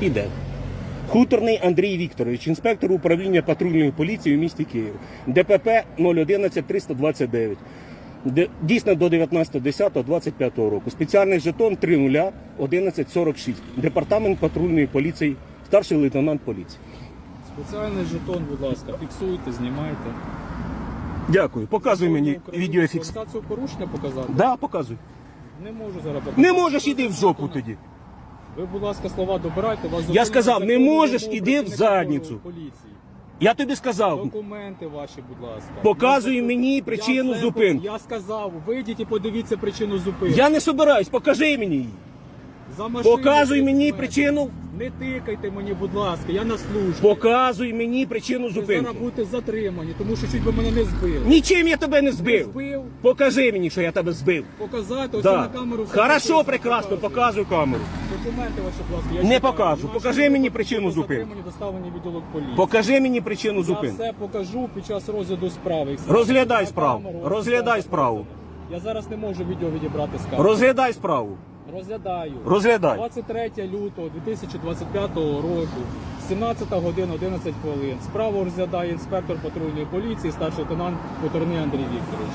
Піде. Хуторний Андрій Вікторович, інспектор управління патрульної поліції у місті Київ. ДПП 011 329. Дійсно до 19.10.25 року. Спеціальний жетон 30 1146. Департамент патрульної поліції, старший лейтенант поліції. Спеціальний жетон, будь ласка, фіксуйте, знімайте. Дякую. Показуй мені відеофікс. Фіксацію порушення показати? Да, показуй. Не можу зараз показати. Не можеш іди в жопу тоді. Ви, будь ласка, слова добирайте. Вас Я сказав, не можеш, іди в задницю. Поліції. Я тобі сказав. Документи ваші, будь ласка. Показуй мені причину зупинки. Я сказав, вийдіть і подивіться причину зупинки. Я не собираюсь, покажи мені її. За машину Показуй мені документи. причину. Не тикайте мені, будь ласка, я на службі. Показуй мені причину Ви зупинки. зараз будете затримані, тому що чуть би мене не збили. Нічим я тебе не Не збив. збив, Покажи мені, що я тебе збив. показати, ось Да. на камеру. все Хорошо, записано, прекрасно, показую. показуй камеру. Документи ваші, будь ласка. Я Не чекаю. покажу. Ваші Покажи люди мені причину зупинки. затримані, доставлені в відділок поліції. Покажи мені причину Я зупинки. все покажу під час розгляду справи. Їх Розглядай на справу. камеру, Розглядай справу. Я зараз не можу відео відібрати з камери. Розглядай справу. Розглядаю. Розглядай. 23 лютого 2025 року, 17 година 11 хвилин. Справу розглядає інспектор патрульної поліції, старший лейтенант Хуторний Андрій Вікторович.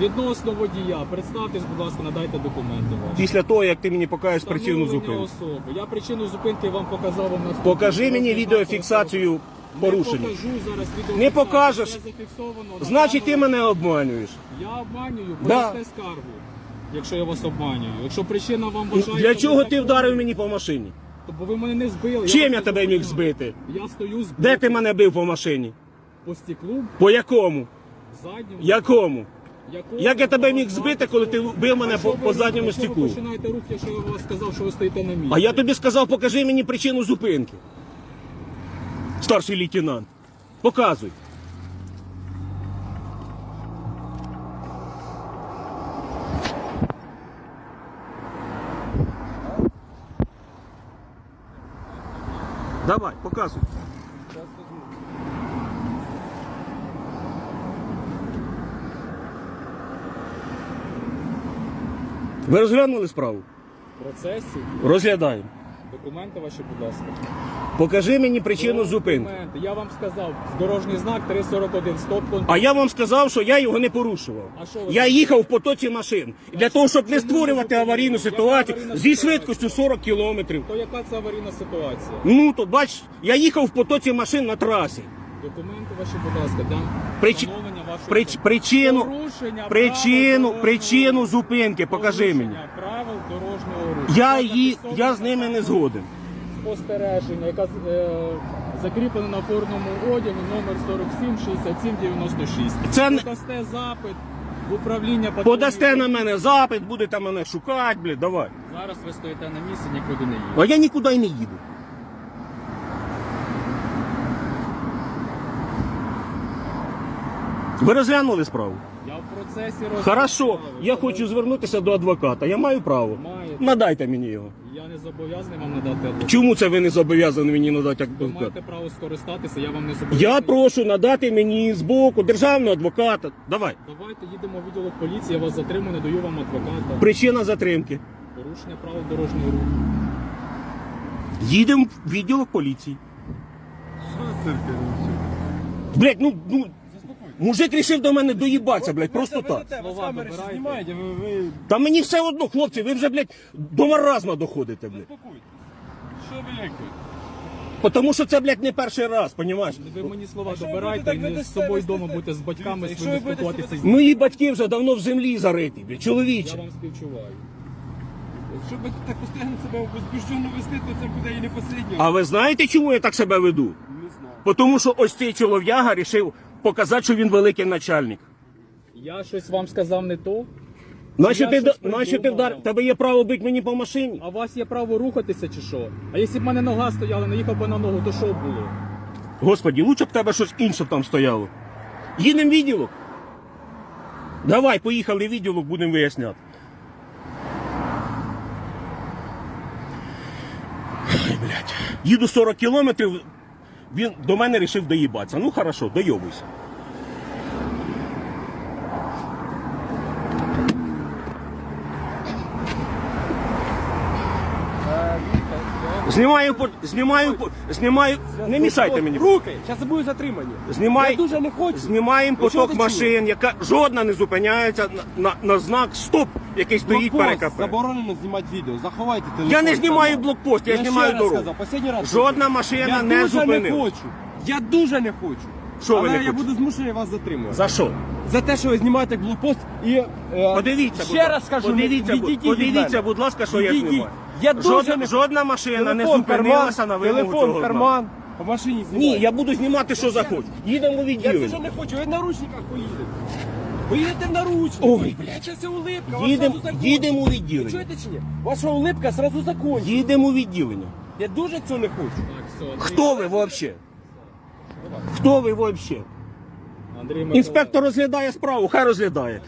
Відносно водія, представтесь, будь ласка, надайте документи ваші. Після того, як ти мені покажеш причину зупинки. особи. Я причину зупинки вам показав вам на Покажи мені відеофіксацію порушення. Не покажу зараз відеофіксацію. Не покажеш. Значить, ти мене обманюєш. Я обманюю, Да. скаргу, якщо я вас обманюю. Якщо причина вам вважає... Для чого ти вдарив мені по машині? то Бо ви мене не збили. Чим вас я не тебе міг збити? Я стою з Де ти мене бив по машині? по стеклу, По якому? задньому. Якому? Якого Як я тебе міг збити, коли ти бив мене А по, що по ви- задньому а що стеклу? Ви починаєте рух, якщо я вас сказав, що ви стоїте на місці. А я тобі сказав, покажи мені причину зупинки. Старший лейтенант. Показуй. Давай, показуй. Ви розглянули справу? В процесі Розглядаємо. Документи ваші, будь ласка. Покажи мені причину зупинки. Документи. Я вам сказав, дорожній знак 341, стоп контроль. А я вам сказав, що я його не порушував. А що ви Я їхав в потоці машин. Для того, щоб не створювати аварійну ситуацію аварійна зі ситуація? швидкістю 40 кілометрів. То яка це аварійна ситуація? Ну, то бач, я їхав в потоці машин на трасі. Документи ваші, будь ласка, для Прич- встановлення вашої Прич... Причину, Порушення причину, правил причину дорожнього зупинки покажи порушення мені. правил дорожнього руху. Я, Це її, зафіксовано я з ними не згоден. Спостереження, яка е, закріплена на формному одягу номер 47 67 96. Це не- Подасте запит в управління патрульної Подасте на мене запит, будете мене шукати, блядь, давай. Зараз ви стоїте на місці, нікуди не їдете. А я нікуди й не їду. Ви розглянули справу? Я в процесі розгляду Хорошо, я хочу звернутися до адвоката. Я маю право. Маєте. Надайте мені його. Я не зобов'язаний вам надати адвоката. Чому це ви не зобов'язані мені надати Ви адвоката? маєте право скористатися, я вам не зобов'язаний. Я прошу надати мені з боку державного адвоката. Давай. Давайте їдемо в відділок поліції, я вас затримую, не даю вам адвоката. Причина затримки. Порушення правил дорожнього руху. Їдемо в відділок поліції. Що це? Блять, ну, ну, мужик рішив до мене доїбатися, блядь, просто так. Слова камери добирайте. знімаєте, ви, ви Та мені все одно, хлопці, ви вже, блядь, до маразма доходите, блядь. заспокойтесь. Що ви? Тому що це, блядь, не перший раз, понімаєш? Ви мені слова Якщо ви добирайте будете так не з собою себе, вдома вести будете з батьками Дивіться, своїми якщо ви будете спілкуватися. себе Мої батьки вже давно в землі зариті, блядь, Я чоловіче. вам співчуваю. Якщо ви так постійно себе возбуждено вести, то це буде і не посередньо. А ви знаєте, чому я так себе веду? Не знаю. Тому що ось цей чолов'яга рішив показати, що він великий начальник. Я щось вам сказав не то, Нащо Я ти, щось да- нащо ти придумав. вдар? Тебе є право бити мені по машині? а у вас є право рухатися чи що? А якщо б в мене нога стояла, не їхав би на ногу, то що б було? Господі, лучше б тебе щось інше там стояло. Їдемо в відділок. Давай, поїхали в відділок, будемо виясняти. Ай, блядь. Їду 40 кілометрів, він до мене вирішив доїбатися. Ну хорошо, дойобуйся. Знімаю, по- знімаю, по- знімаю, не мішайте мені. Руки! Зараз буду затримані. Знімай, Я дуже не хочу. знімаємо Ви чого поток не машин, яка жодна не зупиняється на, на, на знак стоп, який стоїть Блокпост, перед КП. Заборонено знімати відео. Заховайте телефон. Я не знімаю блокпост, я, Я знімаю ще раз дорогу. сказав, останній раз. Жодна машина я не дуже не зупинила. хочу. Я дуже не хочу. Що ви Але не я хочете? буду змушений вас затримувати. За що? За те, що ви знімаєте блокпост і... е, Подивіться, будь ще ласка. раз скажу, подивіться, будь- відійдіть від подивіться, мене. будь ласка, що я Відійдіть. знімаю. Я дуже Жодна, не... жодна машина не Телефон в зупинилася карман, на вимогу Телефон цього в знаку. карман, в машині знімаю. Ні, я буду знімати, що захочу. Їдемо в Я дуже відділення. не хочу, ви в наручниках поїдете. Поїдете в наручниках. Ой, блядь. Це все улипка, Їдемо, у відділення. чуєте чи ні? Ваша улипка сразу закончить. Їдемо у відділення. Я дуже цього не хочу. Так, все, Хто ви взагалі? Хто ви взагалі? Андрій Миколаївич. Інспектор розглядає справу, хай розглядає.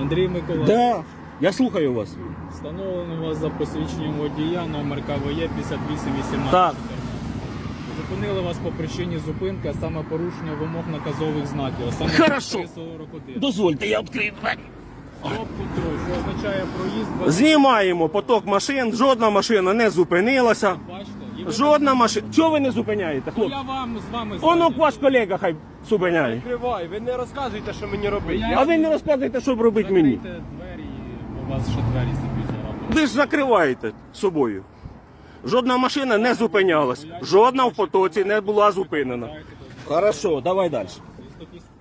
Андрій Миколаївич. Да. Я слухаю вас. Встановлено вас за посвідченням водія номер КВЄ 5818. Так. Зупинили вас по причині зупинки, а саме порушення вимог наказових знаків. а Саме Хорошо. 341. Дозвольте, я відкрию двері. Стоп-контроль, що означає проїзд без... Знімаємо поток машин, жодна машина не зупинилася. Бачите? І ви- Жодна машина. Чого ви не зупиняєте, Ну, хлопці? Я вам з вами... Оно згоден. ваш колега хай зупиняє. Відкривай, ви не розказуєте, що мені робити. Я-. А ви не розказуєте, що робити мені. Закрийте двері, і у вас ще двері собі. Ви ж закриваєте собою. Жодна машина не зупинялась. Жодна в потоці не була зупинена. Хорошо, давай далі.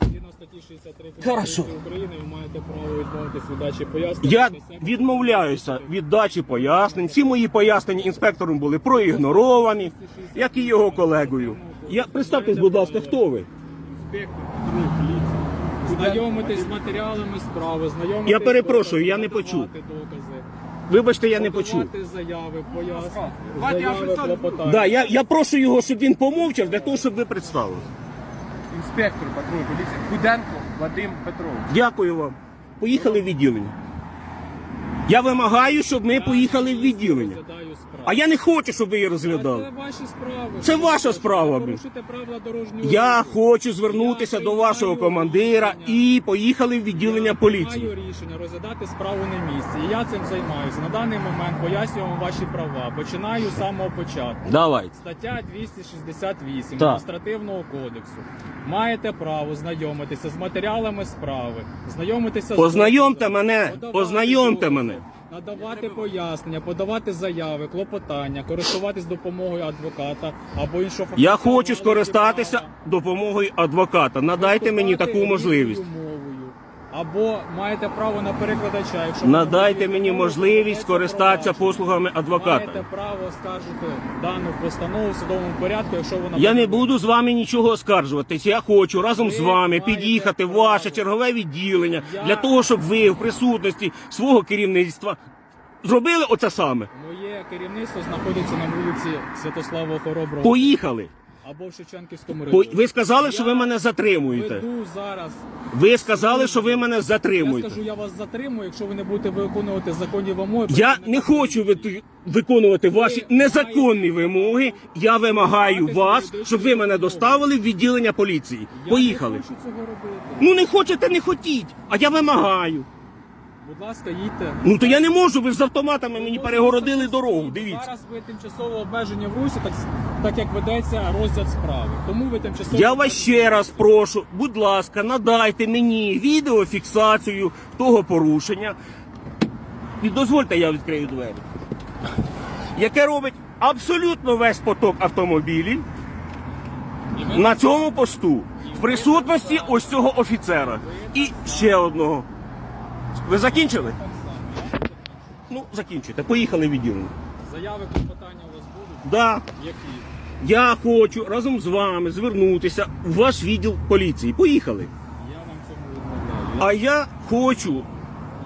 Згідно статті 63 Хорошо. Конституції України ви маєте право відмовитись від дачі пояснень. Я відмовляюся від дачі пояснень. Всі мої пояснення інспектором були проігноровані, як і його колегою. Я представтесь, будь ласка, хто ви? Інспектор. Знайомитись з матеріалами справи, знайомитись Я перепрошую, я не почув. подавати докази, Вибачте, я не почув. подавати заяви, пояснення, Давайте я заяви, представлю. клопотання. Да, я, я прошу його, щоб він помовчав, для того, щоб ви представили. Інспектор патрульної поліції Куденко Вадим Петрович. Дякую вам. Поїхали в відділення. Я вимагаю, щоб ми поїхали в відділення. Справу. А я не хочу, щоб ви її А розглядали. Це ваші справи. Це ваша справа, блін. Порушите правила дорожнього Я руху. хочу звернутися Я до вашого приймаю командира рішення. і поїхали в відділення Я поліції. приймаю рішення розглядати справу на місці. І я цим займаюся. На даний момент пояснюю вам ваші права. Починаю з самого початку. Давайте. Стаття 268 Так. адміністративного кодексу. Маєте право знайомитися з матеріалами справи, знайомитися з Познайомте доказами, мене, подавати познайомте докази, мене. Надавати пояснення, подавати заяви, клопотання, користуватись допомогою адвоката або іншого Я фахівця хочу скористатися допомогою адвоката. Надайте мені таку можливість. Або маєте право на перекладача. Якщо Надайте мені можливість скористатися послугами адвоката. Маєте право скаржити дану постанову в судовому порядку, якщо вона Я не буду з вами нічого оскаржуватись. Я хочу разом з Ви вами маєте під'їхати в право. ваше чергове відділення Я- для того, щоб ви в присутності свого керівництва зробили оце саме. Моє керівництво знаходиться на вулиці Святослава Хороброго Поїхали. Або в Шевченківському По- районі. Ви сказали, що ви мене затримуєте. Веду зараз. Ви сказали, що ви мене Я затримуєте. скажу, я вас затримую, якщо ви не будете виконувати законні вимоги. Я не хочу ви- виконувати ваші незаконні вимоги. Я вимагаю вас, щоб ви мене доставили в відділення поліції. Я Поїхали. не хочу цього робити. Ну не хочете, не хотіть. А я вимагаю. Будь ласка, їдьте. Ну то я не можу. Ви ж з автоматами мені перегородили дорогу. Дивіться. Зараз ви тимчасово обмежені в русі, так, так як ведеться розгляд справи. Тому ви тимчасово. Я вас ще раз прошу, будь ласка, надайте мені відеофіксацію того порушення. І дозвольте, я відкрию двері. Яке робить абсолютно весь поток автомобілів на цьому посту в присутності ось цього офіцера. І ще одного. Ви закінчили? Ну, закінчуйте. Поїхали в відділення. Заяви клопотання у вас будуть? Да. Які? Я хочу разом з вами звернутися в ваш відділ поліції. Поїхали. Я вам цьому відмовляю. А я хочу.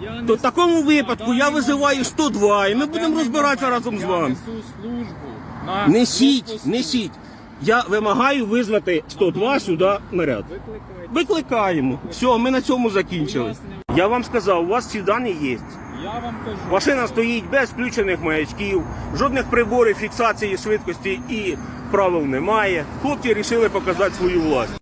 Я То в такому випадку я визиваю 102 і ми будемо розбиратися разом з я вами. несу службу на Несіть, блокпосту. несіть. Я вимагаю визвати 102 сюди наряд. Викликайте. Викликаємо. Все, ми на цьому закінчили. Пояснення. Я вам сказав, у вас ці дані є. Я вам кажу. Машина стоїть без включених маячків, жодних приборів фіксації швидкості і правил немає. Хлопці вирішили показати свою власть.